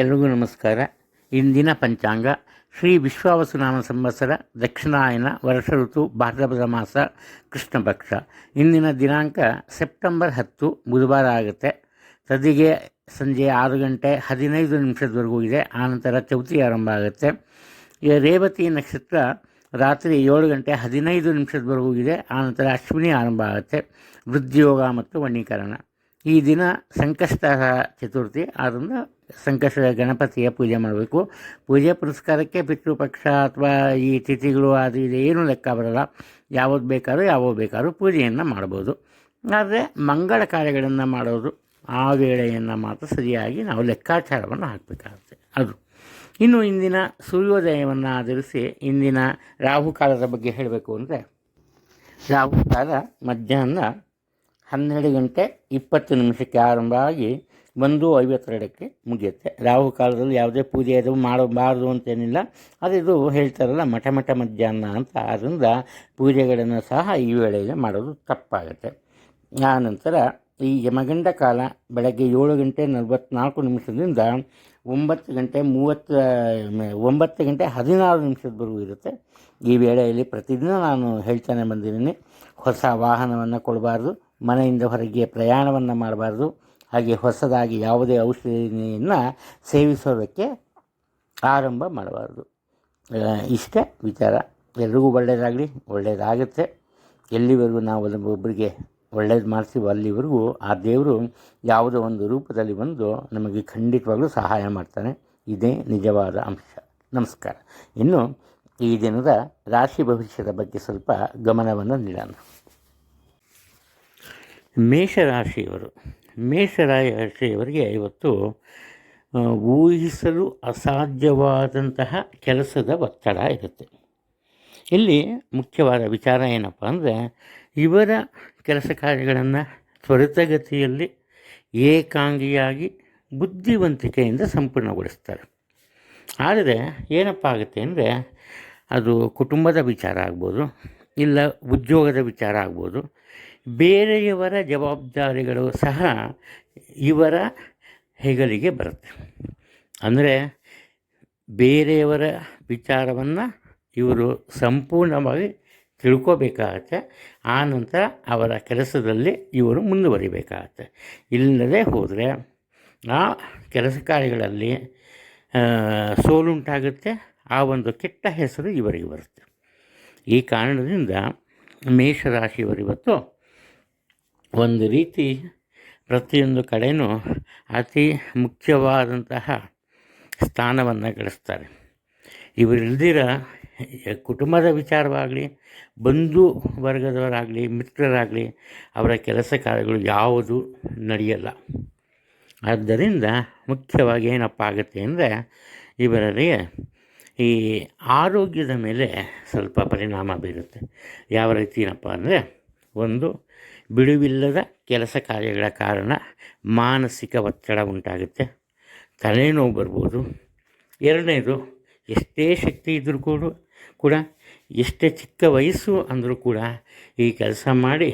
ಎಲ್ರಿಗೂ ನಮಸ್ಕಾರ. ಇಂದಿನ ಪಂಚಾಂಗ ಶ್ರೀ ವಿಶ್ವಾವಸುನಾಮ ಸಂವತ್ಸರ ದಕ್ಷಿಣಾಯನ ವರ್ಷ ಋತು ಭಾದ್ರಪದ ಮಾಸ ಕೃಷ್ಣ ಪಕ್ಷ ಇಂದಿನ ದಿನಾಂಕ ಸೆಪ್ಟೆಂಬರ್ ಹತ್ತು, ಬುಧವಾರ ಆಗುತ್ತೆ. ತದಿಗೆ ಸಂಜೆ ಆರು ಗಂಟೆ ಹದಿನೈದು ನಿಮಿಷದವರೆಗೂ ಇದೆ. ಆನಂತರ ಚೌತಿ ಆರಂಭ ಆಗುತ್ತೆ. ರೇವತಿ ನಕ್ಷತ್ರ ರಾತ್ರಿ ಏಳು ಗಂಟೆ ಹದಿನೈದು ನಿಮಿಷದವರೆಗೂ ಇದೆ. ಆನಂತರ ಅಶ್ವಿನಿ ಆರಂಭ ಆಗುತ್ತೆ. ವೃದ್ಧಿಯೋಗ ಮತ್ತು ವಣೀಕರಣ ಈ ದಿನ ಸಂಕಷ್ಟ ಚತುರ್ಥಿ. ಆದ್ದರಿಂದ ಸಂಕಷ್ಟ ಗಣಪತಿಯ ಪೂಜೆ ಮಾಡಬೇಕು. ಪೂಜೆ ಪುರಸ್ಕಾರಕ್ಕೆ ಪಿತೃಪಕ್ಷ ಅಥವಾ ಈ ತಿಥಿಗಳು ಅದು ಇದು ಏನೂ ಲೆಕ್ಕ ಬರಲ್ಲ. ಯಾವುದು ಬೇಕಾದ್ರೂ ಯಾವ ಬೇಕಾದ್ರೂ ಪೂಜೆಯನ್ನು ಮಾಡ್ಬೋದು. ಆದರೆ ಮಂಗಳ ಕಾರ್ಯಗಳನ್ನು ಮಾಡೋದು ಆ ವೇಳೆಯನ್ನು ಮಾತ್ರ ಸರಿಯಾಗಿ ನಾವು ಲೆಕ್ಕಾಚಾರವನ್ನು ಹಾಕಬೇಕಾಗುತ್ತೆ. ಅದು. ಇನ್ನು ಇಂದಿನ ಸೂರ್ಯೋದಯವನ್ನು ಆಧರಿಸಿ ಇಂದಿನ ರಾಹುಕಾಲದ ಬಗ್ಗೆ ಹೇಳಬೇಕು ಅಂದರೆ ರಾಹುಕಾಲ ಮಧ್ಯಾಹ್ನ ಹನ್ನೆರಡು ಗಂಟೆ ಇಪ್ಪತ್ತು ನಿಮಿಷಕ್ಕೆ ಆರಂಭ ಆಗಿ ಒಂದು ಐವತ್ತೆರಡಕ್ಕೆ ಮುಗಿಯುತ್ತೆ. ರಾಹು ಕಾಲದಲ್ಲಿ ಯಾವುದೇ ಪೂಜೆ ಅದು ಮಾಡಬಾರ್ದು ಅಂತೇನಿಲ್ಲ. ಅದಿದು ಹೇಳ್ತಾರಲ್ಲ, ಮಠ ಮಠ ಮಧ್ಯಾಹ್ನ ಅಂತ. ಆದ್ದರಿಂದ ಪೂಜೆಗಳನ್ನು ಸಹ ಈ ವೇಳೆಯಲ್ಲಿ ಮಾಡೋದು ತಪ್ಪಾಗುತ್ತೆ. ಆ ನಂತರ ಈ ಯಮಗಂಡ ಕಾಲ ಬೆಳಗ್ಗೆ ಏಳು ಗಂಟೆ ನಲವತ್ತ್ನಾಲ್ಕು ನಿಮಿಷದಿಂದ ಒಂಬತ್ತು ಗಂಟೆ ಮೂವತ್ತು, ಒಂಬತ್ತು ಗಂಟೆ ಹದಿನಾರು ನಿಮಿಷದವರೆಗೂ ಇರುತ್ತೆ. ಈ ವೇಳೆಯಲ್ಲಿ ಪ್ರತಿದಿನ ನಾನು ಹೇಳ್ತಾನೆ ಬಂದಿದ್ದೀನಿ. ಹೊಸ ವಾಹನವನ್ನು ಕೊಡಬಾರ್ದು, ಮನೆಯಿಂದ ಹೊರಗೆ ಪ್ರಯಾಣವನ್ನು ಮಾಡಬಾರ್ದು ಹಾಗೆ ಹೊಸದಾಗಿ ಯಾವುದೇ ಔಷಧಿಯನ್ನು ಸೇವಿಸೋದಕ್ಕೆ ಆರಂಭ ಮಾಡಬಾರ್ದು. ಇಷ್ಟೇ ವಿಚಾರ. ಎಲ್ರಿಗೂ ಒಳ್ಳೆಯದಾಗಲಿ ಒಳ್ಳೆಯದಾಗುತ್ತೆ ಎಲ್ಲಿವರೆಗೂ ನಾವು ಒಬ್ಬೊಬ್ಬರಿಗೆ ಒಳ್ಳೇದು ಮಾಡ್ತೀವೋ ಅಲ್ಲಿವರೆಗೂ ಆ ದೇವರು ಯಾವುದೋ ಒಂದು ರೂಪದಲ್ಲಿ ಬಂದು ನಮಗೆ ಖಂಡಿತವಾಗಲೂ ಸಹಾಯ ಮಾಡ್ತಾನೆ. ಇದೇ ನಿಜವಾದ ಅಂಶ. ನಮಸ್ಕಾರ. ಇನ್ನು ಈ ದಿನದ ರಾಶಿ ಭವಿಷ್ಯದ ಬಗ್ಗೆ ಸ್ವಲ್ಪ ಗಮನವನ್ನು ನೀಡೋಣ. ಮೇಷರಾಶಿಯವರು. ಮೇಷರಾಶಿಯವರಿಗೆ ಇವತ್ತು ಆ, ಊಹಿಸಲು ಅಸಾಧ್ಯವಾದಂತಹ ಕೆಲಸದ ಒತ್ತಡ ಇರುತ್ತೆ. ಇಲ್ಲಿ ಮುಖ್ಯವಾದ ವಿಚಾರ ಏನಪ್ಪ ಅಂದರೆ ಇವರ ಕೆಲಸ ಕಾರ್ಯಗಳನ್ನು ತ್ವರಿತಗತಿಯಲ್ಲಿ ಏಕಾಂಗಿಯಾಗಿ ಬುದ್ಧಿವಂತಿಕೆಯಿಂದ ಸಂಪೂರ್ಣಗೊಳಿಸ್ತಾರೆ. ಆದರೆ ಏನಪ್ಪ ಆಗುತ್ತೆ ಅಂದರೆ ಅದು ಕುಟುಂಬದ ವಿಚಾರ ಆಗ್ಬೋದು ಇಲ್ಲ ಉದ್ಯೋಗದ ವಿಚಾರ ಆಗ್ಬೋದು ಬೇರೆಯವರ ಜವಾಬ್ದಾರಿಗಳು ಸಹ ಇವರ ಹೆಗಲಿಗೆ ಬರುತ್ತೆ. ಅಂದರೆ ಬೇರೆಯವರ ವಿಚಾರವನ್ನು ಇವರು ಸಂಪೂರ್ಣವಾಗಿ ತಿಳ್ಕೋಬೇಕಾಗತ್ತೆ. ಆ ನಂತರ ಅವರ ಕೆಲಸದಲ್ಲಿ ಇವರು ಮುಂದುವರಿಬೇಕಾಗತ್ತೆ. ಇಲ್ಲದೆ ಹೋದರೆ ಆ ಕೆಲಸ ಕಾರ್ಯಗಳಲ್ಲಿ ಸೋಲುಂಟಾಗುತ್ತೆ. ಆ ಒಂದು ಕೆಟ್ಟ ಹೆಸರು ಇವರಿಗೆ ಬರುತ್ತೆ. ಈ ಕಾರಣದಿಂದ ಮೇಷರಾಶಿಯವರು ಇವತ್ತು ಒಂದು ರೀತಿ ಪ್ರತಿಯೊಂದು ಕಡೆಯೂ ಅತಿ ಮುಖ್ಯವಾದಂತಹ ಸ್ಥಾನವನ್ನು ಗಳಿಸ್ತಾರೆ. ಇವರಿಲ್ದಿರ ಕುಟುಂಬದ ವಿಚಾರವಾಗಲಿ, ಬಂಧು ವರ್ಗದವರಾಗಲಿ, ಮಿತ್ರರಾಗಲಿ, ಅವರ ಕೆಲಸ ಕಾರ್ಯಗಳು ಯಾವುದು ನಡೆಯಲ್ಲ. ಆದ್ದರಿಂದ ಮುಖ್ಯವಾಗಿ ಏನಪ್ಪ ಆಗುತ್ತೆ ಅಂದರೆ ಇವರಿಗೆ ಈ ಆರೋಗ್ಯದ ಮೇಲೆ ಸ್ವಲ್ಪ ಪರಿಣಾಮ ಬೀರುತ್ತೆ. ಯಾವ ರೀತಿನಪ್ಪ ಅಂದರೆ, ಒಂದು ಬಿಡುವಿಲ್ಲದ ಕೆಲಸ ಕಾರ್ಯಗಳ ಕಾರಣ ಮಾನಸಿಕ ಒತ್ತಡ ಉಂಟಾಗುತ್ತೆ. ತಲೆನೋವು ಬರ್ಬೋದು. ಎರಡನೇದು, ಎಷ್ಟೇ ಶಕ್ತಿ ಇದ್ದರೂ ಕೂಡ ಕೂಡ ಎಷ್ಟೇ ಚಿಕ್ಕ ವಯಸ್ಸು ಅಂದರೂ ಕೂಡ ಈ ಕೆಲಸ ಮಾಡಿ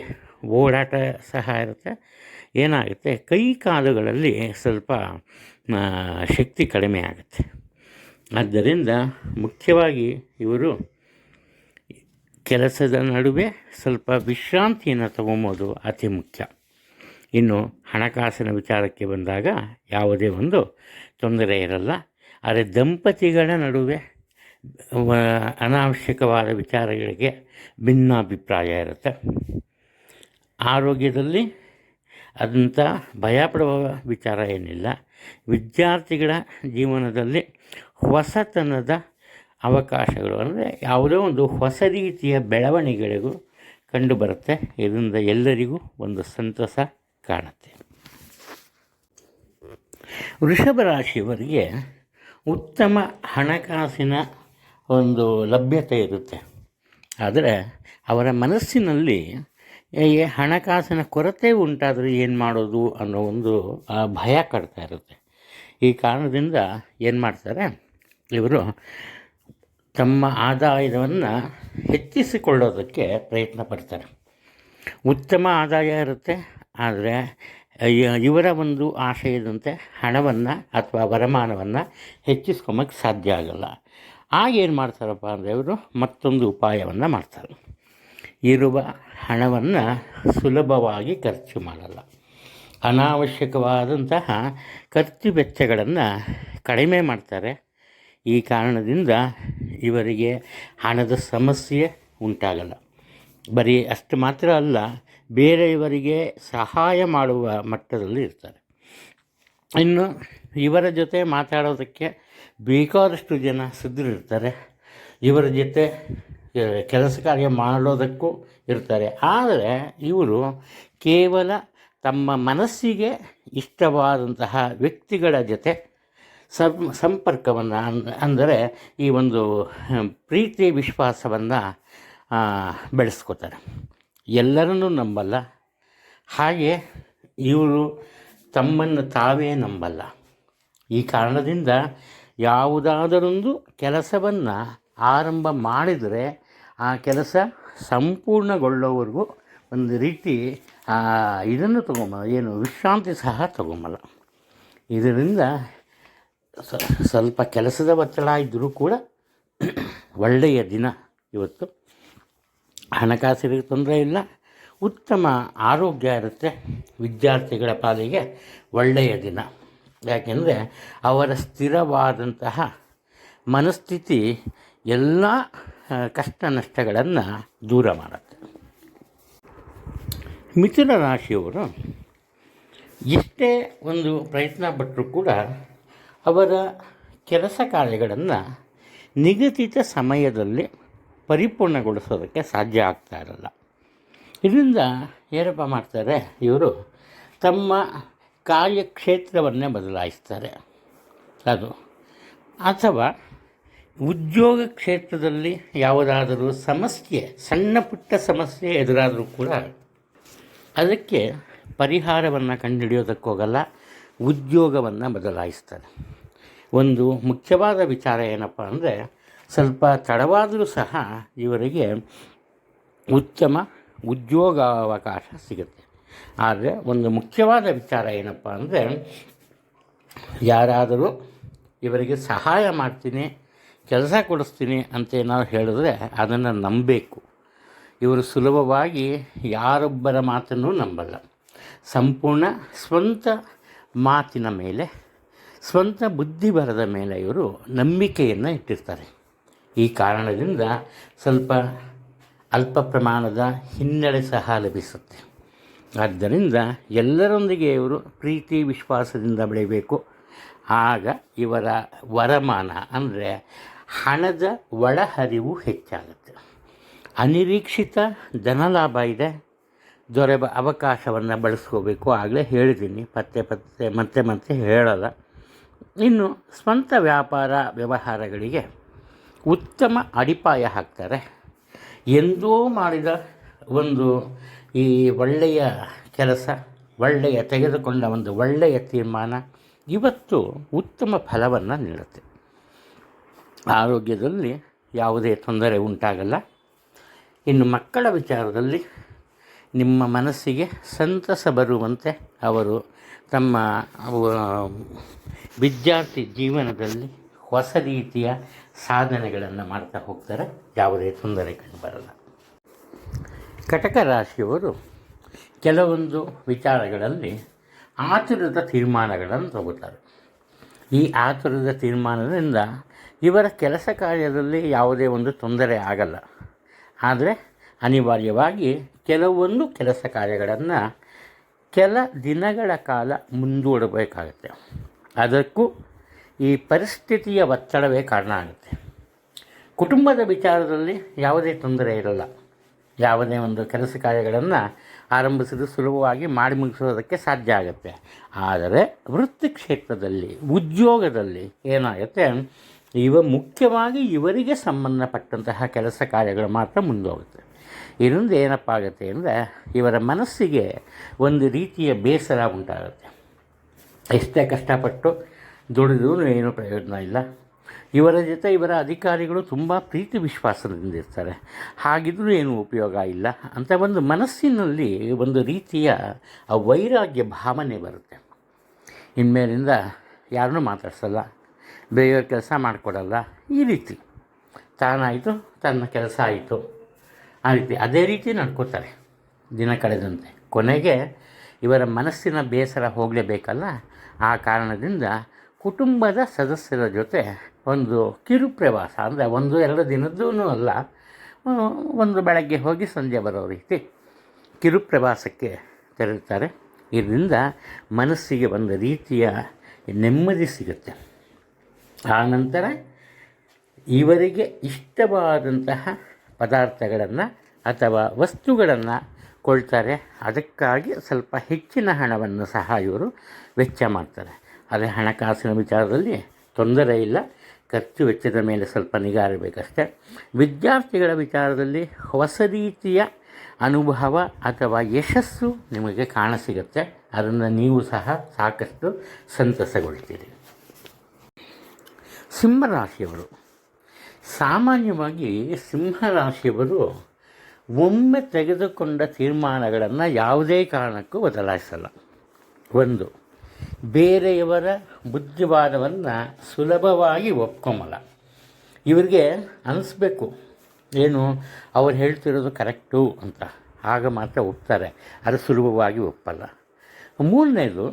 ಓಡಾಟ ಸಹ ಇರುತ್ತೆ. ಏನಾಗುತ್ತೆ, ಕೈ ಕಾಲುಗಳಲ್ಲಿ ಸ್ವಲ್ಪ ಶಕ್ತಿ ಕಡಿಮೆ ಆಗುತ್ತೆ. ಆದ್ದರಿಂದ ಮುಖ್ಯವಾಗಿ ಇವರು ಕೆಲಸದ ನಡುವೆ ಸ್ವಲ್ಪ ವಿಶ್ರಾಂತಿಯನ್ನು ತಗೊಂಬೋದು ಅತಿ ಮುಖ್ಯ. ಇನ್ನು ಹಣಕಾಸಿನ ವಿಚಾರಕ್ಕೆ ಬಂದಾಗ ಯಾವುದೇ ಒಂದು ತೊಂದರೆ ಇರಲ್ಲ. ಆದರೆ ದಂಪತಿಗಳ ನಡುವೆ ಅನಾವಶ್ಯಕವಾದ ವಿಚಾರಗಳಿಗೆ ಭಿನ್ನಾಭಿಪ್ರಾಯ ಇರುತ್ತೆ. ಆರೋಗ್ಯದಲ್ಲಿ ಅದಂಥ ಭಯಪಡುವ ವಿಚಾರ ಏನಿಲ್ಲ. ವಿದ್ಯಾರ್ಥಿಗಳ ಜೀವನದಲ್ಲಿ ಹೊಸತನದ ಅವಕಾಶಗಳು ಅಂದರೆ ಯಾವುದೋ ಒಂದು ಹೊಸ ರೀತಿಯ ಬೆಳವಣಿಗೆಗಳಿಗೂ ಕಂಡುಬರುತ್ತೆ. ಇದರಿಂದ ಎಲ್ಲರಿಗೂ ಒಂದು ಸಂತಸ ಕಾಣುತ್ತೆ. ವೃಷಭ ರಾಶಿಯವರಿಗೆ ಉತ್ತಮ ಹಣಕಾಸಿನ ಒಂದು ಲಭ್ಯತೆ ಇರುತ್ತೆ. ಆದರೆ ಅವರ ಮನಸ್ಸಿನಲ್ಲಿ ಹಣಕಾಸಿನ ಕೊರತೆ ಉಂಟಾದರೆ ಏನು ಮಾಡೋದು ಅನ್ನೋ ಒಂದು ಭಯ ಕಡ್ತಾ ಇರುತ್ತೆ. ಈ ಕಾರಣದಿಂದ ಏನು ಮಾಡ್ತಾರೆ? ಇವರು ತಮ್ಮ ಆದಾಯವನ್ನು ಹೆಚ್ಚಿಸಿಕೊಳ್ಳೋದಕ್ಕೆ ಪ್ರಯತ್ನ ಪಡ್ತಾರೆ. ಉತ್ತಮ ಆದಾಯ ಇರುತ್ತೆ, ಆದರೆ ಇವರ ಒಂದು ಆಶಯದಂತೆ ಹಣವನ್ನು ಅಥವಾ ವರಮಾನವನ್ನು ಹೆಚ್ಚಿಸ್ಕೊಂಬಕ್ಕೆ ಸಾಧ್ಯ ಆಗಲ್ಲ. ಆಗ ಏನು ಮಾಡ್ತಾರಪ್ಪ ಅಂದರೆ ಇವರು ಮತ್ತೊಂದು ಉಪಾಯವನ್ನು ಮಾಡ್ತಾರೆ. ಇರುವ ಹಣವನ್ನು ಸುಲಭವಾಗಿ ಖರ್ಚು ಮಾಡಲ್ಲ. ಅನಾವಶ್ಯಕವಾದಂತಹ ಖರ್ಚು ವೆಚ್ಚಗಳನ್ನು ಕಡಿಮೆ ಮಾಡ್ತಾರೆ. ಈ ಕಾರಣದಿಂದ ಇವರಿಗೆ ಹಣದ ಸಮಸ್ಯೆ ಉಂಟಾಗಲ್ಲ. ಬರೀ ಅಷ್ಟು ಮಾತ್ರ ಅಲ್ಲ ಬೇರೆಯವರಿಗೆ ಸಹಾಯ ಮಾಡುವ ಮಟ್ಟದಲ್ಲಿ ಇರ್ತಾರೆ. ಇನ್ನು ಇವರ ಜೊತೆ ಮಾತಾಡೋದಕ್ಕೆ ಬೇಕಾದಷ್ಟು ಜನ ಸಿದ್ಧರಿರ್ತಾರೆ ಇವರ ಜೊತೆ ಕೆಲಸ ಕಾರ್ಯ ಮಾಡೋದಕ್ಕೂ ಇರ್ತಾರೆ. ಆದರೆ ಇವರು ಕೇವಲ ತಮ್ಮ ಮನಸ್ಸಿಗೆ ಇಷ್ಟವಾದಂತಹ ವ್ಯಕ್ತಿಗಳ ಜೊತೆ ಸಂ, ಸಂಪರ್ಕವನ್ನು ಅಂದರೆ ಈ ಒಂದು ಪ್ರೀತಿ ವಿಶ್ವಾಸವನ್ನು ಬೆಳೆಸ್ಕೋತಾರೆ. ಎಲ್ಲರನ್ನೂ ನಂಬಲ್ಲ. ಹಾಗೆ ಇವರು ತಮ್ಮನ್ನು ತಾವೇ ನಂಬಲ್ಲ. ಈ ಕಾರಣದಿಂದ ಯಾವುದಾದರೊಂದು ಕೆಲಸವನ್ನು ಆರಂಭ ಮಾಡಿದರೆ ಆ ಕೆಲಸ ಸಂಪೂರ್ಣಗೊಳ್ಳೋವರೆಗೂ ಒಂದು ರೀತಿ ಇದನ್ನು ತಗೊಂಬಲ್ಲ ಏನು ವಿಶ್ರಾಂತಿ ಸಹ ತಗೊಂಬಲ್ಲ. ಇದರಿಂದ ಸ್ವಲ್ಪ ಕೆಲಸದ ಒತ್ತಡ ಇದ್ದರೂ ಕೂಡ ಒಳ್ಳೆಯ ದಿನ ಇವತ್ತು. ಹಣಕಾಸಿಗೆ ತೊಂದರೆ ಇಲ್ಲ. ಉತ್ತಮ ಆರೋಗ್ಯ ಇರುತ್ತೆ ವಿದ್ಯಾರ್ಥಿಗಳ ಪಾಲಿಗೆ ಒಳ್ಳೆಯ ದಿನ. ಯಾಕೆಂದರೆ ಅವರ ಸ್ಥಿರವಾದಂತಹ ಮನಸ್ಥಿತಿ ಎಲ್ಲ ಕಷ್ಟ ನಷ್ಟಗಳನ್ನು ದೂರ ಮಾಡುತ್ತೆ. ಮಿಥುನ ರಾಶಿಯವರು ಎಷ್ಟೇ ಒಂದು ಪ್ರಯತ್ನ ಪಟ್ಟರೂ ಕೂಡ ಅವರ ಕೆಲಸ ಕಾರ್ಯಗಳನ್ನು ನಿಗದಿತ ಸಮಯದಲ್ಲಿ ಪರಿಪೂರ್ಣಗೊಳಿಸೋದಕ್ಕೆ ಸಾಧ್ಯ ಆಗ್ತಾ ಇರಲ್ಲ. ಇದರಿಂದ ಏನಪ್ಪ ಮಾಡ್ತಾರೆ, ಇವರು ತಮ್ಮ ಕಾರ್ಯಕ್ಷೇತ್ರವನ್ನೇ ಬದಲಾಯಿಸ್ತಾರೆ. ಅದು ಅಥವಾ ಉದ್ಯೋಗ ಕ್ಷೇತ್ರದಲ್ಲಿ ಯಾವುದಾದರೂ ಸಮಸ್ಯೆ, ಸಣ್ಣ ಪುಟ್ಟ ಸಮಸ್ಯೆ ಎದುರಾದರೂ ಕೂಡ ಅದಕ್ಕೆ ಪರಿಹಾರವನ್ನು ಕಂಡುಹಿಡಿಯೋದಕ್ಕೋಗಲ್ಲ. ಉದ್ಯೋಗವನ್ನು ಬದಲಾಯಿಸ್ತಾನೆ. ಒಂದು ಮುಖ್ಯವಾದ ವಿಚಾರ ಏನಪ್ಪ ಅಂದರೆ, ಸ್ವಲ್ಪ ತಡವಾದರೂ ಸಹ ಇವರಿಗೆ ಉತ್ತಮ ಉದ್ಯೋಗಾವಕಾಶ ಸಿಗುತ್ತೆ. ಆದರೆ ಒಂದು ಮುಖ್ಯವಾದ ವಿಚಾರ ಏನಪ್ಪ ಅಂದರೆ, ಯಾರಾದರೂ ಇವರಿಗೆ ಸಹಾಯ ಮಾಡ್ತೀನಿ, ಕೆಲಸ ಕೊಡಿಸ್ತೀನಿ ಅಂತ ಏನಾದ್ರು ಹೇಳಿದ್ರೆ ಅದನ್ನು ನಂಬಬೇಕು. ಇವರು ಸುಲಭವಾಗಿ ಯಾರೊಬ್ಬರ ಮಾತನ್ನು ನಂಬಲ್ಲ. ಸಂಪೂರ್ಣ ಸ್ವಂತ ಮಾತಿನ ಮೇಲೆ, ಸ್ವಂತ ಬುದ್ಧಿ ಬರದ ಮೇಲೆ ಇವರು ನಂಬಿಕೆಯನ್ನು ಇಟ್ಟಿರ್ತಾರೆ. ಈ ಕಾರಣದಿಂದ ಸ್ವಲ್ಪ ಅಲ್ಪ ಪ್ರಮಾಣದ ಹಿನ್ನಡೆ ಸಹ ಲಭಿಸುತ್ತೆ. ಆದ್ದರಿಂದ ಎಲ್ಲರೊಂದಿಗೆ ಇವರು ಪ್ರೀತಿ, ವಿಶ್ವಾಸದಿಂದ ಬೆಳೆಯಬೇಕು. ಆಗ ಇವರ ವರಮಾನ ಅಂದರೆ ಹಣದ ಒಳಹರಿವು ಹೆಚ್ಚಾಗುತ್ತೆ. ಅನಿರೀಕ್ಷಿತ ಧನಲಾಭ ಇದೆ. ದೊರೆಬ ಅವಕಾಶವನ್ನು ಬಳಸ್ಕೋಬೇಕು. ಆಗಲೇ ಹೇಳಿದ್ದೀನಿ. ಪತ್ತೆ ಪತ್ತೆ, ಮತ್ತೆ ಮತ್ತೆ ಹೇಳಲ್ಲ. ಇನ್ನು ಸ್ವಂತ ವ್ಯಾಪಾರ ವ್ಯವಹಾರಗಳಿಗೆ ಉತ್ತಮ ಅಡಿಪಾಯ ಹಾಕ್ತಾರೆ. ಎಂದೋ ಮಾಡಿದ ಒಂದು ಈ ಒಳ್ಳೆಯ ಕೆಲಸ, ಒಳ್ಳೆಯ ತೆಗೆದುಕೊಂಡ ಒಂದು ಒಳ್ಳೆಯ ತೀರ್ಮಾನ ಇವತ್ತು ಉತ್ತಮ ಫಲವನ್ನು ನೀಡುತ್ತೆ. ಆರೋಗ್ಯದಲ್ಲಿ ಯಾವುದೇ ತೊಂದರೆ ಉಂಟಾಗಲ್ಲ. ಇನ್ನು ಮಕ್ಕಳ ವಿಚಾರದಲ್ಲಿ ನಿಮ್ಮ ಮನಸ್ಸಿಗೆ ಸಂತಸ ಬರುವಂತೆ ಅವರು ತಮ್ಮ ವಿದ್ಯಾರ್ಥಿ ಜೀವನದಲ್ಲಿ ಹೊಸ ರೀತಿಯ ಸಾಧನೆಗಳನ್ನು ಮಾಡ್ತಾ ಹೋಗ್ತಾರೆ. ಯಾವುದೇ ತೊಂದರೆ ಕಂಡುಬರಲ್ಲ ಕಟಕ ರಾಶಿಯವರು ಕೆಲವೊಂದು ವಿಚಾರಗಳಲ್ಲಿ ಆತುರದ ತೀರ್ಮಾನಗಳನ್ನು ತಗೋತಾರೆ. ಈ ಆತುರದ ತೀರ್ಮಾನದಿಂದ ಇವರ ಕೆಲಸ ಕಾರ್ಯದಲ್ಲಿ ಯಾವುದೇ ಒಂದು ತೊಂದರೆ ಆಗಲ್ಲ. ಆದರೆ ಅನಿವಾರ್ಯವಾಗಿ ಕೆಲವೊಂದು ಕೆಲಸ ಕಾರ್ಯಗಳನ್ನು ಕೆಲ ದಿನಗಳ ಕಾಲ ಮುಂದೂಡಬೇಕಾಗುತ್ತೆ. ಅದಕ್ಕೂ ಈ ಪರಿಸ್ಥಿತಿಯ ಒತ್ತಡವೇ ಕಾರಣ ಆಗುತ್ತೆ. ಕುಟುಂಬದ ವಿಚಾರದಲ್ಲಿ ಯಾವುದೇ ತೊಂದರೆ ಇರಲ್ಲ. ಯಾವುದೇ ಒಂದು ಕೆಲಸ ಕಾರ್ಯಗಳನ್ನು ಆರಂಭಿಸಿದ್ರು ಸುಲಭವಾಗಿ ಮಾಡಿ ಮುಗಿಸೋದಕ್ಕೆ ಸಾಧ್ಯ ಆಗುತ್ತೆ. ಆದರೆ ವೃತ್ತಿ ಕ್ಷೇತ್ರದಲ್ಲಿ, ಉದ್ಯೋಗದಲ್ಲಿ ಏನಾಗುತ್ತೆ, ಇವ ಮುಖ್ಯವಾಗಿ ಇವರಿಗೆ ಸಂಬಂಧಪಟ್ಟಂತಹ ಕೆಲಸ ಕಾರ್ಯಗಳು ಮಾತ್ರ ಮುಂದೋಗುತ್ತೆ. ಇದರಿಂದ ಏನಪ್ಪ ಆಗುತ್ತೆ ಅಂದರೆ ಇವರ ಮನಸ್ಸಿಗೆ ಒಂದು ರೀತಿಯ ಬೇಸರ ಉಂಟಾಗುತ್ತೆ. ಎಷ್ಟೇ ಕಷ್ಟಪಟ್ಟು ದುಡಿದ್ರೂ ಏನೂ ಪ್ರಯೋಜನ ಇಲ್ಲ. ಇವರ ಜೊತೆ ಇವರ ಅಧಿಕಾರಿಗಳು ತುಂಬ ಪ್ರೀತಿ ವಿಶ್ವಾಸದಿಂದ ಇರ್ತಾರೆ. ಹಾಗಿದ್ರೂ ಏನು ಉಪಯೋಗ ಇಲ್ಲ. ಅಂತ ಒಂದು ಮನಸ್ಸಿನಲ್ಲಿ ಒಂದು ರೀತಿಯ ವೈರಾಗ್ಯ ಭಾವನೆ ಬರುತ್ತೆ. ಇನ್ಮೇಲಿಂದ ಯಾರನ್ನೂ ಮಾತಾಡ್ಸಲ್ಲ. ಬೇರೆಯವ್ರ ಕೆಲಸ ಮಾಡಿಕೊಡಲ್ಲ. ಈ ರೀತಿ. ತಾನಾಯಿತು, ತನ್ನ ಕೆಲಸ ಆಯಿತು. ಆ ರೀತಿ ಅದೇ ರೀತಿ ನಡ್ಕೋತಾರೆ ದಿನ ಕಳೆದಂತೆ. ಕೊನೆಗೆ ಇವರ ಮನಸ್ಸಿನ ಬೇಸರ ಹೋಗಲೇಬೇಕಲ್ಲ? ಆ ಕಾರಣದಿಂದ ಕುಟುಂಬದ ಸದಸ್ಯರ ಜೊತೆ ಒಂದು ಕಿರು ಪ್ರವಾಸ, ಅಂದರೆ ಒಂದು ಎರಡು ದಿನದ್ದೂ ಅಲ್ಲ ಒಂದು ಬೆಳಗ್ಗೆ ಹೋಗಿ ಸಂಜೆ ಬರೋ ರೀತಿ ಕಿರು ಪ್ರವಾಸಕ್ಕೆ ತೆರಳುತ್ತಾರೆ. ಇದರಿಂದ ಮನಸ್ಸಿಗೆ ಒಂದು ರೀತಿಯ ನೆಮ್ಮದಿ ಸಿಗುತ್ತೆ. ಆ ನಂತರ ಇವರಿಗೆ ಇಷ್ಟವಾದಂತಹ ಪದಾರ್ಥಗಳನ್ನು ಅಥವಾ ವಸ್ತುಗಳನ್ನು ಕೊಳ್ತಾರೆ. ಅದಕ್ಕಾಗಿ ಸ್ವಲ್ಪ ಹೆಚ್ಚಿನ ಹಣವನ್ನು ಸಹ ಇವರು ವೆಚ್ಚ ಮಾಡ್ತಾರೆ. ಆದರೆ ಹಣಕಾಸಿನ ವಿಚಾರದಲ್ಲಿ ತೊಂದರೆ ಇಲ್ಲ. ಖರ್ಚು ವೆಚ್ಚದ ಮೇಲೆ ಸ್ವಲ್ಪ ನಿಗಾ ಇರಬೇಕಷ್ಟೆ. ವಿದ್ಯಾರ್ಥಿಗಳ ವಿಚಾರದಲ್ಲಿ ಹೊಸ ರೀತಿಯ ಅನುಭವ ಅಥವಾ ಯಶಸ್ಸು ನಿಮಗೆ ಕಾಣಸಿಗುತ್ತೆ. ಅದನ್ನು ನೀವು ಸಹ ಸಾಕಷ್ಟು ಸಂತಸಗೊಳ್ತೀರಿ. ಸಿಂಹರಾಶಿಯವರು ಸಾಮಾನ್ಯವಾಗಿ ಸಿಂಹರಾಶಿಯವರು ಒಮ್ಮೆ ತೆಗೆದುಕೊಂಡ ತೀರ್ಮಾನಗಳನ್ನು ಯಾವುದೇ ಕಾರಣಕ್ಕೂ ಬದಲಾಯಿಸಲ್ಲ. ಒಂದು, ಬೇರೆಯವರ ಬುದ್ಧಿವಾದವನ್ನು ಸುಲಭವಾಗಿ ಒಪ್ಕೊಂಬಲ್ಲ ಇವರಿಗೆ ಅನಿಸ್ಬೇಕು, ಏನು ಅವ್ರು ಹೇಳ್ತಿರೋದು ಕರೆಕ್ಟು ಅಂತ. ಆಗ ಮಾತ್ರ ಒಪ್ತಾರೆ, ಅದು ಸುಲಭವಾಗಿ ಒಪ್ಪಲ್ಲ. ಮೂರನೇದು,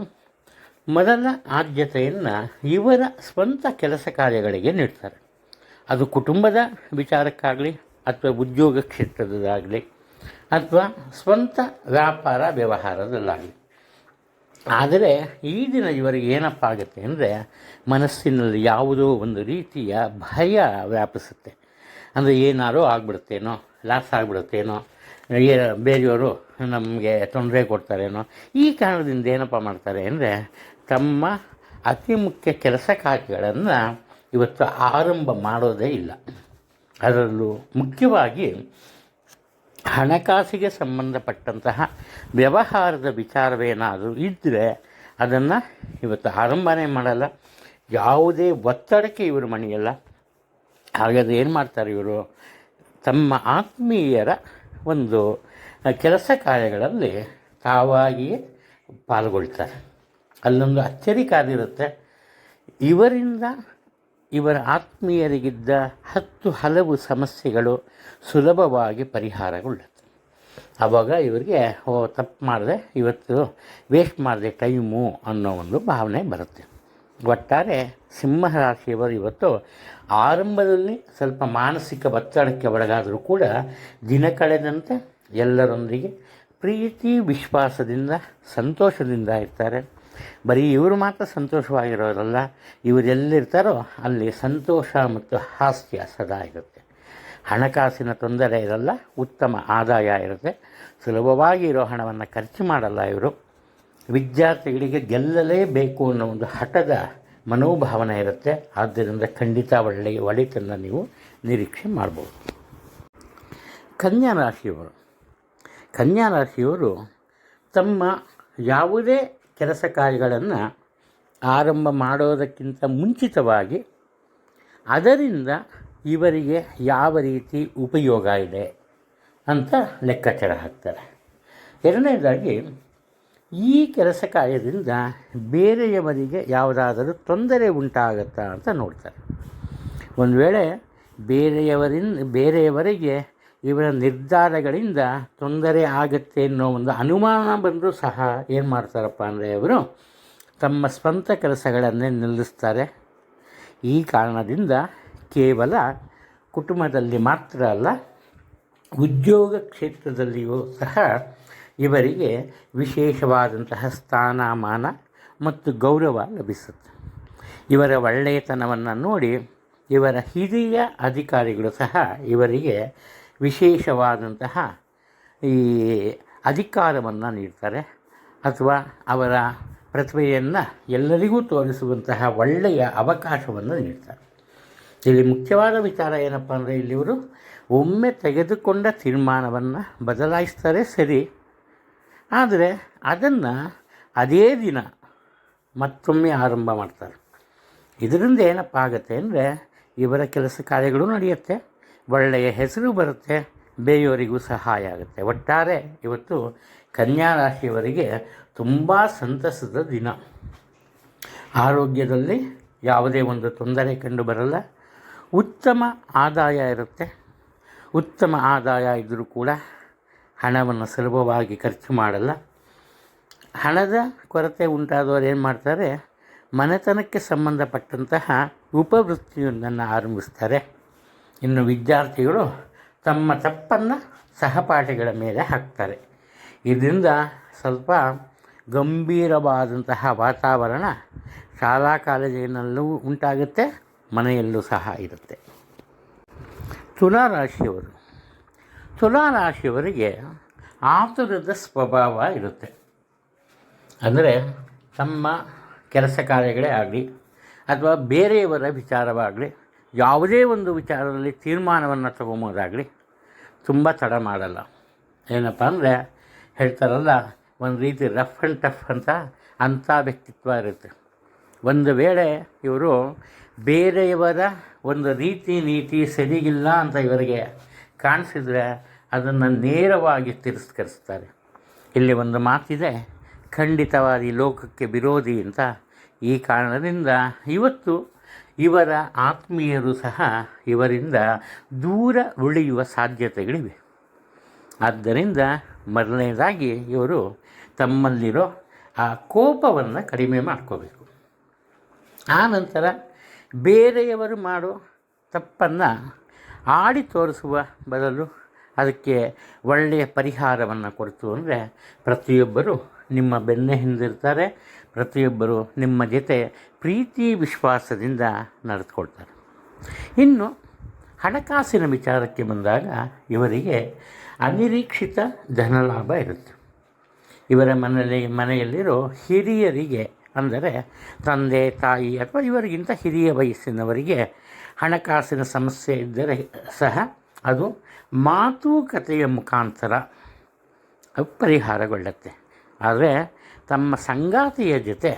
ಮೊದಲ ಆದ್ಯತೆಯನ್ನು ಇವರ ಸ್ವಂತ ಕೆಲಸ ಕಾರ್ಯಗಳಿಗೆ ನೀಡ್ತಾರೆ. ಅದು ಕುಟುಂಬದ ವಿಚಾರಕ್ಕಾಗಲಿ ಅಥವಾ ಉದ್ಯೋಗ ಕ್ಷೇತ್ರದಾಗಲಿ ಅಥವಾ ಸ್ವಂತ ವ್ಯಾಪಾರ ವ್ಯವಹಾರದಲ್ಲಾಗಲಿ. ಆದರೆ ಈ ದಿನ ಇವರಿಗೆ ಏನಪ್ಪ ಆಗುತ್ತೆ ಅಂದರೆ ಮನಸ್ಸಿನಲ್ಲಿ ಯಾವುದೋ ಒಂದು ರೀತಿಯ ಭಯ ವ್ಯಾಪಿಸುತ್ತೆ. ಅಂದರೆ ಏನಾರೋ ಆಗ್ಬಿಡುತ್ತೇನೋ, ಲಾಸ್ ಆಗ್ಬಿಡುತ್ತೇನೋ ಬೇರೆಯವರು ನಮಗೆ ತೊಂದರೆ ಕೊಡ್ತಾರೇನೋ, ಈ ಕಾರಣದಿಂದ ಏನಪ್ಪ ಮಾಡ್ತಾರೆ ಅಂದರೆ ತಮ್ಮ ಅತಿ ಮುಖ್ಯ ಕೆಲಸ ಕಾರ್ಯಗಳನ್ನು ಇವತ್ತು ಆರಂಭ ಮಾಡೋದೇ ಇಲ್ಲ. ಅದರಲ್ಲೂ ಮುಖ್ಯವಾಗಿ ಹಣಕಾಸಿಗೆ ಸಂಬಂಧಪಟ್ಟಂತಹ ವ್ಯವಹಾರದ ವಿಚಾರವೇನಾದರೂ ಇದ್ದರೆ ಅದನ್ನು ಇವತ್ತು ಆರಂಭನೇ ಮಾಡಲ್ಲ. ಯಾವುದೇ ಒತ್ತಡಕ್ಕೆ ಇವರು ಮಣಿಯಲ್ಲ. ಹಾಗಾದ್ರೆ ಏನು ಮಾಡ್ತಾರೆ ಇವರು? ತಮ್ಮ ಆತ್ಮೀಯರ ಒಂದು ಕೆಲಸ ಕಾರ್ಯಗಳಲ್ಲಿ ತಾವಾಗಿಯೇ ಪಾಲ್ಗೊಳ್ತಾರೆ. ಅಲ್ಲೊಂದು ಅಚ್ಚರಿ ಕಾದಿರುತ್ತೆ ಇವರಿಂದ ಇವರ ಆತ್ಮೀಯರಿಗಿದ್ದ ಹತ್ತು ಹಲವು ಸಮಸ್ಯೆಗಳು ಸುಲಭವಾಗಿ ಪರಿಹಾರಗೊಳ್ಳುತ್ತೆ. ಆವಾಗ ಇವರಿಗೆ, ಓ, ತಪ್ಪು ಮಾಡಿದೆ, ಇವತ್ತು ವೇಸ್ಟ್ ಮಾಡಿದೆ, ಟೈಮು ಅನ್ನೋ ಒಂದು ಭಾವನೆ ಬರುತ್ತೆ. ಒಟ್ಟಾರೆ ಸಿಂಹರಾಶಿಯವರು ಇವತ್ತು ಆರಂಭದಲ್ಲಿ ಸ್ವಲ್ಪ ಮಾನಸಿಕ ಒತ್ತಡಕ್ಕೆ ಒಳಗಾದರೂ ಕೂಡ ದಿನ ಕಳೆದಂತೆ ಎಲ್ಲರೊಂದಿಗೆ ಪ್ರೀತಿ, ವಿಶ್ವಾಸದಿಂದ, ಸಂತೋಷದಿಂದ ಇರ್ತಾರೆ. ಬರೀ ಇವರು ಮಾತ್ರ ಸಂತೋಷವಾಗಿರೋರಲ್ಲ, ಇವರೆಲ್ಲಿರ್ತಾರೋ ಅಲ್ಲಿ ಸಂತೋಷ ಮತ್ತು ಹಾಸ್ಯ ಸದಾ ಇರುತ್ತೆ. ಹಣಕಾಸಿನ ತೊಂದರೆ ಇರಲ್ಲ, ಉತ್ತಮ ಆದಾಯ ಇರುತ್ತೆ. ಸುಲಭವಾಗಿ ಇರೋ ಹಣವನ್ನು ಖರ್ಚು ಮಾಡಲ್ಲ ಇವರು. ವಿದ್ಯಾರ್ಥಿಗಳಿಗೆ ಗೆಲ್ಲಲೇಬೇಕು ಅನ್ನೋ ಒಂದು ಹಠದ ಮನೋಭಾವನೆ ಇರುತ್ತೆ. ಆದ್ದರಿಂದ ಖಂಡಿತ ಒಳ್ಳೆಯ ಒಳಿತನ್ನು ನೀವು ನಿರೀಕ್ಷೆ ಮಾಡ್ಬೋದು. ಕನ್ಯಾ ರಾಶಿಯವರು. ಕನ್ಯಾ ರಾಶಿಯವರು ತಮ್ಮ ಯಾವುದೇ ಕೆಲಸ ಕಾರ್ಯಗಳನ್ನು ಆರಂಭ ಮಾಡೋದಕ್ಕಿಂತ ಮುಂಚಿತವಾಗಿ ಅದರಿಂದ ಇವರಿಗೆ ಯಾವ ರೀತಿ ಉಪಯೋಗ ಇದೆ ಅಂತ ಲೆಕ್ಕಾಚಾರ ಹಾಕ್ತಾರೆ. ಎರಡನೇದಾಗಿ ಈ ಕೆಲಸ ಕಾರ್ಯದಿಂದ ಬೇರೆಯವರಿಗೆ ಯಾವುದಾದರೂ ತೊಂದರೆ ಉಂಟಾಗುತ್ತಾ ಅಂತ ನೋಡ್ತಾರೆ. ಒಂದು ವೇಳೆ ಬೇರೆಯವರಿಂದ ಬೇರೆಯವರಿಗೆ ಇವರ ನಿರ್ಧಾರಗಳಿಂದ ತೊಂದರೆ ಆಗುತ್ತೆ ಅನ್ನೋ ಒಂದು ಅನುಮಾನ ಬಂದರೂ ಸಹ ಏನು ಮಾಡ್ತಾರಪ್ಪ ಅಂದರೆ ಅವರು ತಮ್ಮ ಸ್ವಂತ ಕೆಲಸಗಳನ್ನೇ ನಿಲ್ಲಿಸ್ತಾರೆ. ಈ ಕಾರಣದಿಂದ ಕೇವಲ ಕುಟುಂಬದಲ್ಲಿ ಮಾತ್ರ ಅಲ್ಲ, ಉದ್ಯೋಗ ಕ್ಷೇತ್ರದಲ್ಲಿಯೂ ಸಹ ಇವರಿಗೆ ವಿಶೇಷವಾದಂತಹ ಸ್ಥಾನಮಾನ ಮತ್ತು ಗೌರವ ಲಭಿಸುತ್ತೆ. ಇವರ ಒಳ್ಳೆಯತನವನ್ನು ನೋಡಿ ಇವರ ಹಿರಿಯ ಅಧಿಕಾರಿಗಳು ಸಹ ಇವರಿಗೆ ವಿಶೇಷವಾದಂತಹ ಈ ಅಧಿಕಾರವನ್ನು ನೀಡ್ತಾರೆ ಅಥವಾ ಅವರ ಪ್ರತಿಭೆಯನ್ನು ಎಲ್ಲರಿಗೂ ತೋರಿಸುವಂತಹ ಒಳ್ಳೆಯ ಅವಕಾಶವನ್ನು ನೀಡ್ತಾರೆ. ಇಲ್ಲಿ ಮುಖ್ಯವಾದ ವಿಚಾರ ಏನಪ್ಪ ಅಂದರೆ ಇಲ್ಲಿ ಇವರು ಒಮ್ಮೆ ತೆಗೆದುಕೊಂಡ ತೀರ್ಮಾನವನ್ನು ಬದಲಾಯಿಸ್ತಾರೆ ಸರಿ. ಆದರೆ ಅದನ್ನು ಅದೇ ದಿನ ಮತ್ತೊಮ್ಮೆ ಆರಂಭ ಮಾಡ್ತಾರೆ. ಇದರಿಂದ ಏನಪ್ಪ ಆಗುತ್ತೆ ಅಂದರೆ ಇವರ ಕೆಲಸ ಕಾರ್ಯಗಳು ನಡೆಯುತ್ತೆ. ಒಳ್ಳೆಯ ಹೆಸರು ಬರುತ್ತೆ ಬೇರೆಯವರಿಗೂ ಸಹಾಯ ಆಗುತ್ತೆ. ಒಟ್ಟಾರೆ ಇವತ್ತು ಕನ್ಯಾ ರಾಶಿಯವರಿಗೆ ತುಂಬ ಸಂತಸದ ದಿನ. ಆರೋಗ್ಯದಲ್ಲಿ ಯಾವುದೇ ಒಂದು ತೊಂದರೆ ಕಂಡು ಬರಲ್ಲ. ಉತ್ತಮ ಆದಾಯ ಇರುತ್ತೆ. ಉತ್ತಮ ಆದಾಯ ಇದ್ದರೂ ಕೂಡ ಹಣವನ್ನು ಸುಲಭವಾಗಿ ಖರ್ಚು ಮಾಡಲ್ಲ. ಹಣದ ಕೊರತೆ ಉಂಟಾದವರು ಏನು ಮಾಡ್ತಾರೆ? ಮನೆತನಕ್ಕೆ ಸಂಬಂಧಪಟ್ಟಂತಹ ಉಪವೃತ್ತಿಯೊಂದನ್ನು ಆರಂಭಿಸ್ತಾರೆ. ಇನ್ನು ವಿದ್ಯಾರ್ಥಿಗಳು ತಮ್ಮ ತಪ್ಪನ್ನು ಸಹಪಾಠಿಗಳ ಮೇಲೆ ಹಾಕ್ತಾರೆ. ಇದರಿಂದ ಸ್ವಲ್ಪ ಗಂಭೀರವಾದಂತಹ ವಾತಾವರಣ ಶಾಲಾ ಕಾಲೇಜಿನಲ್ಲೂ ಉಂಟಾಗುತ್ತೆ, ಮನೆಯಲ್ಲೂ ಸಹ ಇರುತ್ತೆ. ತುಲಾರಾಶಿಯವರು ತುಲಾರಾಶಿಯವರಿಗೆ ಆತುರದ ಸ್ವಭಾವ ಇರುತ್ತೆ. ಅಂದರೆ ತಮ್ಮ ಕೆಲಸ ಕಾರ್ಯಗಳೇ ಆಗಲಿ, ಅಥವಾ ಬೇರೆಯವರ ವಿಚಾರವಾಗಲಿ ಯಾವುದೇ ಒಂದು ವಿಚಾರದಲ್ಲಿ ತೀರ್ಮಾನವನ್ನು ತಗೊಂಬೋದಾಗಲಿ ತುಂಬ ತಡ ಮಾಡಲ್ಲ. ಏನಪ್ಪ ಅಂದರೆ ಹೇಳ್ತಾರಲ್ಲ, ಒಂದು ರೀತಿ ರಫ್ ಆ್ಯಂಡ್ ಟಫ್ ಅಂತ ಅಂಥ ವ್ಯಕ್ತಿತ್ವ ಇರುತ್ತೆ. ಒಂದು ವೇಳೆ ಇವರು ಬೇರೆಯವರ ಒಂದು ರೀತಿ ನೀತಿ ಸರಿಗಿಲ್ಲ ಅಂತ ಇವರಿಗೆ ಕಾಣಿಸಿದರೆ ಅದನ್ನು ನೇರವಾಗಿ ತಿರಸ್ಕರಿಸ್ತಾರೆ. ಇಲ್ಲಿ ಒಂದು ಮಾತಿದೆ, ಖಂಡಿತವಾಗಿ ಲೋಕಕ್ಕೆ ವಿರೋಧಿ ಅಂತ. ಈ ಕಾರಣದಿಂದ ಇವತ್ತು ಇವರ ಆತ್ಮೀಯರು ಸಹ ಇವರಿಂದ ದೂರ ಉಳಿಯುವ ಸಾಧ್ಯತೆಗಳಿವೆ. ಆದ್ದರಿಂದ ಮೊದಲನೇದಾಗಿ ಇವರು ತಮ್ಮಲ್ಲಿರೋ ಆ ಕೋಪವನ್ನು ಕಡಿಮೆ ಮಾಡ್ಕೋಬೇಕು. ಆನಂತರ ಬೇರೆಯವರು ಮಾಡೋ ತಪ್ಪನ್ನು ಆಡಿ ತೋರಿಸುವ ಬದಲು ಅದಕ್ಕೆ ಒಳ್ಳೆಯ ಪರಿಹಾರವನ್ನು ಕೊಡ್ತು ಅಂದರೆ ಪ್ರತಿಯೊಬ್ಬರು ನಿಮ್ಮ ಬೆನ್ನೆ ಹಿಂದಿರ್ತಾರೆ ಪ್ರತಿಯೊಬ್ಬರು ನಿಮ್ಮ ಜೊತೆ ಪ್ರೀತಿ ವಿಶ್ವಾಸದಿಂದ ನಡೆದುಕೊಳ್ತಾರೆ. ಇನ್ನು ಹಣಕಾಸಿನ ವಿಚಾರಕ್ಕೆ ಬಂದಾಗ ಇವರಿಗೆ ಅನಿರೀಕ್ಷಿತ ಧನಲಾಭ ಇರುತ್ತೆ. ಇವರ ಮನೆಯಲ್ಲಿ, ಮನೆಯಲ್ಲಿರೋ ಹಿರಿಯರಿಗೆ ಅಂದರೆ ತಂದೆ, ತಾಯಿ ಅಥವಾ ಇವರಿಗಿಂತ ಹಿರಿಯ ವಯಸ್ಸಿನವರಿಗೆ ಹಣಕಾಸಿನ ಸಮಸ್ಯೆ ಇದ್ದರೆ ಸಹ ಅದು ಮಾತುಕತೆಯ ಮುಖಾಂತರ ಪರಿಹಾರಗೊಳ್ಳುತ್ತೆ ಆದರೆ ತಮ್ಮ ಸಂಗಾತಿಯ ಜೊತೆ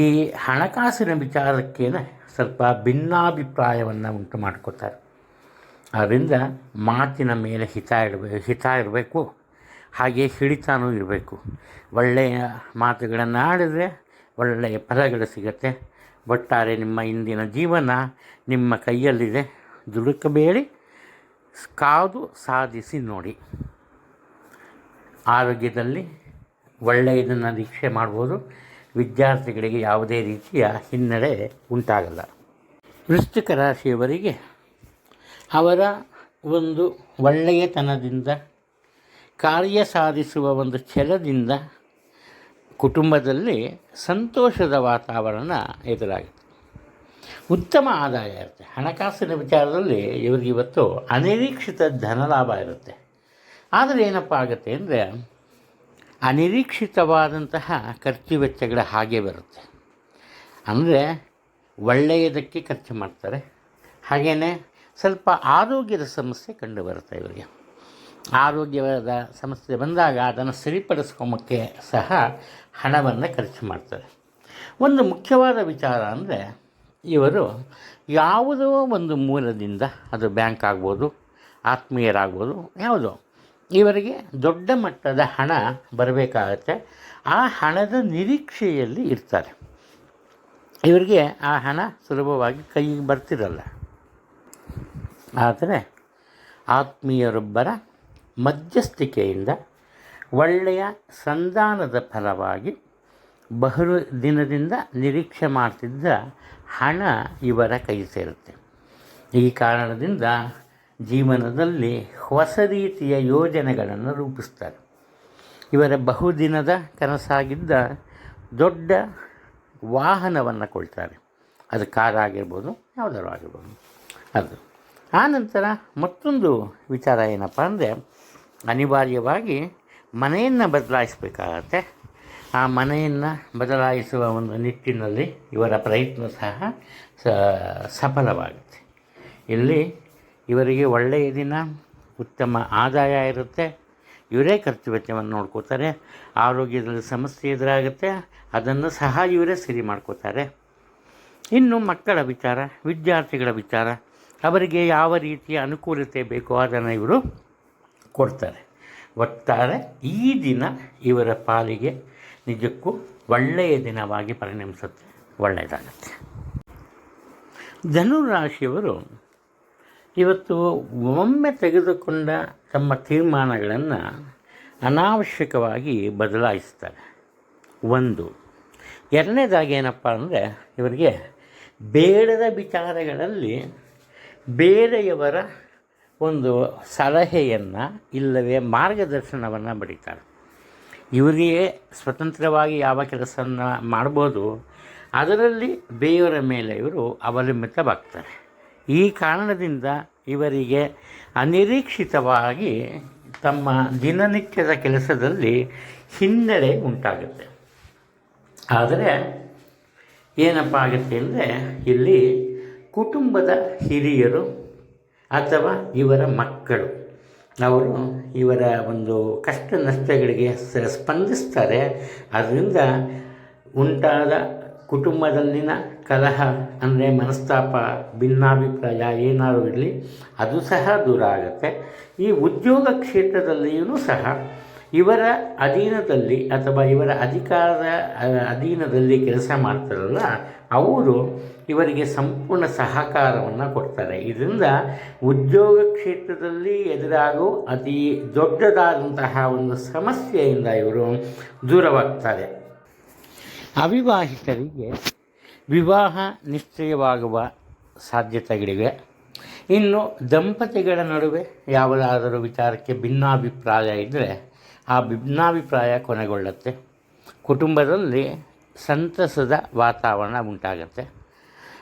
ಈ ಹಣಕಾಸಿನ ವಿಚಾರಕ್ಕೇನೆ ಸ್ವಲ್ಪ ಭಿನ್ನಾಭಿಪ್ರಾಯವನ್ನು ಉಂಟು ಮಾಡ್ಕೋತಾರೆ. ಆದ್ದರಿಂದ ಮಾತಿನ ಮೇಲೆ ಹಿತ ಇಡಬೇಕು ಹಿತ ಇರಬೇಕು, ಹಾಗೆ ಹಿಡಿತಾನೂ ಇರಬೇಕು. ಒಳ್ಳೆಯ ಮಾತುಗಳನ್ನು ಆಡಿದರೆ ಒಳ್ಳೆಯ ಫಲಗಳು ಸಿಗುತ್ತೆ. ಒಟ್ಟಾರೆ ನಿಮ್ಮ ಇಂದಿನ ಜೀವನ ನಿಮ್ಮ ಕೈಯಲ್ಲಿದೆ. ದುಡುಕಬೇಡಿ, ಕಾದು ಸಾಧಿಸಿ ನೋಡಿ. ಆರೋಗ್ಯದಲ್ಲಿ ಒಳ್ಳೆಯದನ್ನು ನಿರೀಕ್ಷೆ ಮಾಡ್ಬೋದು. ವಿದ್ಯಾರ್ಥಿಗಳಿಗೆ ಯಾವುದೇ ರೀತಿಯ ಹಿನ್ನಡೆ ಉಂಟಾಗಲ್ಲ. ವೃಶ್ಚಿಕ ರಾಶಿಯವರಿಗೆ ಅವರ ಒಂದು ಒಳ್ಳೆಯತನದಿಂದ, ಕಾರ್ಯ ಸಾಧಿಸುವ ಒಂದು ಛಲದಿಂದ ಕುಟುಂಬದಲ್ಲಿ ಸಂತೋಷದ ವಾತಾವರಣ ಎದುರಾಗುತ್ತೆ. ಉತ್ತಮ ಆದಾಯ ಇರುತ್ತೆ. ಹಣಕಾಸಿನ ವಿಚಾರದಲ್ಲಿ ಇವರಿಗೆ ಇವತ್ತು ಅನಿರೀಕ್ಷಿತ ಧನಲಾಭ ಇರುತ್ತೆ. ಆದರೆ ಏನಪ್ಪ ಆಗುತ್ತೆ ಅಂದರೆ ಅನಿರೀಕ್ಷಿತವಾದಂತಹ ಖರ್ಚು ವೆಚ್ಚಗಳ ಹಾಗೆ ಬರುತ್ತೆ. ಅಂದರೆ ಒಳ್ಳೆಯದಕ್ಕೆ ಖರ್ಚು ಮಾಡ್ತಾರೆ. ಹಾಗೆಯೇ ಸ್ವಲ್ಪ ಆರೋಗ್ಯದ ಸಮಸ್ಯೆ ಕಂಡು ಬರುತ್ತೆ ಇವರಿಗೆ. ಆರೋಗ್ಯದ ಸಮಸ್ಯೆ ಬಂದಾಗ ಅದನ್ನು ಸರಿಪಡಿಸ್ಕೊಂಬಕ್ಕೆ ಸಹ ಹಣವನ್ನು ಖರ್ಚು ಮಾಡ್ತಾರೆ. ಒಂದು ಮುಖ್ಯವಾದ ವಿಚಾರ ಅಂದರೆ ಇವರು ಯಾವುದೋ ಒಂದು ಮೂಲದಿಂದ ಅದು ಬ್ಯಾಂಕ್ ಆಗ್ಬೋದು, ಆತ್ಮೀಯರಾಗ್ಬೋದು, ಯಾವುದೋ ಇವರಿಗೆ ದೊಡ್ಡ ಮಟ್ಟದ ಹಣ ಬರಬೇಕಾಗತ್ತೆ. ಆ ಹಣದ ನಿರೀಕ್ಷೆಯಲ್ಲಿ ಇರ್ತಾರೆ. ಇವರಿಗೆ ಆ ಹಣ ಸುಲಭವಾಗಿ ಕೈಗೆ ಬರ್ತಿರಲ್ಲ. ಆದರೆ ಆತ್ಮೀಯರೊಬ್ಬರ ಮಧ್ಯಸ್ಥಿಕೆಯಿಂದ ಒಳ್ಳೆಯ ಸಂಧಾನದ ಫಲವಾಗಿ ಬಹು ದಿನದಿಂದ ನಿರೀಕ್ಷೆ ಮಾಡ್ತಿದ್ದ ಹಣ ಇವರ ಕೈ ಸೇರುತ್ತೆ. ಈ ಕಾರಣದಿಂದ ಜೀವನದಲ್ಲಿ ಹೊಸ ರೀತಿಯ ಯೋಜನೆಗಳನ್ನು ರೂಪಿಸ್ತಾರೆ. ಇವರ ಬಹುದಿನದ ಕನಸಾಗಿದ್ದ ದೊಡ್ಡ ವಾಹನವನ್ನು ಕೊಳ್ತಾರೆ. ಅದು ಕಾರ್ ಆಗಿರ್ಬೋದು, ಯಾವುದಾದ್ರು ಆಗಿರ್ಬೋದು. ಅದು. ಆನಂತರ ಮತ್ತೊಂದು ವಿಚಾರ ಏನಪ್ಪ ಅಂದರೆ, ಅನಿವಾರ್ಯವಾಗಿ ಮನೆಯನ್ನು ಬದಲಾಯಿಸಬೇಕಾಗತ್ತೆ. ಆ ಮನೆಯನ್ನು ಬದಲಾಯಿಸುವ ಒಂದು ನಿಟ್ಟಿನಲ್ಲಿ ಇವರ ಪ್ರಯತ್ನ ಸಹ ಸಫಲವಾಗುತ್ತೆ. ಇಲ್ಲಿ ಇವರಿಗೆ ಒಳ್ಳೆಯ ದಿನ, ಉತ್ತಮ ಆದಾಯ ಇರುತ್ತೆ. ಇವರೇ ಖರ್ಚು ವೆಚ್ಚವನ್ನು ನೋಡ್ಕೋತಾರೆ. ಆರೋಗ್ಯದಲ್ಲಿ ಸಮಸ್ಯೆ ಎದುರಾಗುತ್ತೆ. ಅದನ್ನು ಸಹ ಇವರೇ ಸರಿ ಮಾಡ್ಕೋತಾರೆ. ಇನ್ನು ಮಕ್ಕಳ ವಿಚಾರ, ವಿದ್ಯಾರ್ಥಿಗಳ ವಿಚಾರ, ಅವರಿಗೆ ಯಾವ ರೀತಿಯ ಅನುಕೂಲತೆ ಬೇಕೋ ಅದನ್ನು ಇವರು ಕೊಡ್ತಾರೆ. ಒಟ್ಟಾರೆ ಈ ದಿನ ಇವರ ಪಾಲಿಗೆ ನಿಜಕ್ಕೂ ಒಳ್ಳೆಯ ದಿನವಾಗಿ ಪರಿಣಮಿಸುತ್ತೆ, ಒಳ್ಳೆಯದಾಗುತ್ತೆ. ಧನುರಾಶಿಯವರು ಇವತ್ತು ಒಮ್ಮೆ ತೆಗೆದುಕೊಂಡ ತಮ್ಮ ತೀರ್ಮಾನಗಳನ್ನು ಅನಾವಶ್ಯಕವಾಗಿ ಬದಲಾಯಿಸ್ತಾರೆ. ಒಂದು, ಎರಡನೇದಾಗಿ ಏನಪ್ಪ ಅಂದರೆ ಇವರಿಗೆ ಬೇಡದ ವಿಚಾರಗಳಲ್ಲಿ ಬೇರೆಯವರ ಒಂದು ಸಲಹೆಯನ್ನು ಇಲ್ಲವೇ ಮಾರ್ಗದರ್ಶನವನ್ನು ಬಡಿತಾರೆ. ಇವರಿಗೆ ಸ್ವತಂತ್ರವಾಗಿ ಯಾವ ಕೆಲಸವನ್ನು ಮಾಡ್ಬೋದು, ಅದರಲ್ಲಿ ಬೇರೆಯವರ ಮೇಲೆ ಇವರು ಅವಲಂಬಿತವಾಗ್ತಾರೆ. ಈ ಕಾರಣದಿಂದ ಇವರಿಗೆ ಅನಿರೀಕ್ಷಿತವಾಗಿ ತಮ್ಮ ದಿನನಿತ್ಯದ ಕೆಲಸದಲ್ಲಿ ಹಿನ್ನಡೆ ಉಂಟಾಗುತ್ತೆ. ಆದರೆ ಏನಪ್ಪ ಆಗುತ್ತೆ ಅಂದರೆ ಇಲ್ಲಿ ಕುಟುಂಬದ ಹಿರಿಯರು ಅಥವಾ ಇವರ ಮಕ್ಕಳು, ಅವರು ಇವರ ಒಂದು ಕಷ್ಟ ನಷ್ಟಗಳಿಗೆ ಸ್ಪಂದಿಸ್ತಾರೆ. ಅದರಿಂದ ಉಂಟಾದ ಕುಟುಂಬದಲ್ಲಿನ ಕಲಹ ಅಂದರೆ ಮನಸ್ತಾಪ, ಭಿನ್ನಾಭಿಪ್ರಾಯ ಏನಾದರೂ ಇರಲಿ, ಅದು ಸಹ ದೂರ ಆಗುತ್ತೆ. ಈ ಉದ್ಯೋಗ ಕ್ಷೇತ್ರದಲ್ಲಿಯೂ ಸಹ ಇವರ ಅಧೀನದಲ್ಲಿ ಅಥವಾ ಇವರ ಅಧಿಕಾರದ ಅಧೀನದಲ್ಲಿ ಕೆಲಸ ಮಾಡ್ತಾರಲ್ಲ, ಅವರು ಇವರಿಗೆ ಸಂಪೂರ್ಣ ಸಹಕಾರವನ್ನು ಕೊಡ್ತಾರೆ. ಇದರಿಂದ ಉದ್ಯೋಗ ಕ್ಷೇತ್ರದಲ್ಲಿ ಎದುರಾಗೋ ಅತಿ ದೊಡ್ಡದಾದಂತಹ ಒಂದು ಸಮಸ್ಯೆಯಿಂದ ಇವರು ದೂರವಾಗ್ತಾರೆ. ಅವಿವಾಹಿತರಿಗೆ ವಿವಾಹ ನಿಶ್ಚಯವಾಗುವ ಸಾಧ್ಯತೆಗಳಿವೆ. ಇನ್ನು ದಂಪತಿಗಳ ನಡುವೆ ಯಾವುದಾದರೂ ವಿಚಾರಕ್ಕೆ ಭಿನ್ನಾಭಿಪ್ರಾಯ ಇದ್ದರೆ ಆ ಭಿನ್ನಾಭಿಪ್ರಾಯ ಕೊನೆಗೊಳ್ಳುತ್ತೆ. ಕುಟುಂಬದಲ್ಲಿ ಸಂತಸದ ವಾತಾವರಣ ಉಂಟಾಗತ್ತೆ.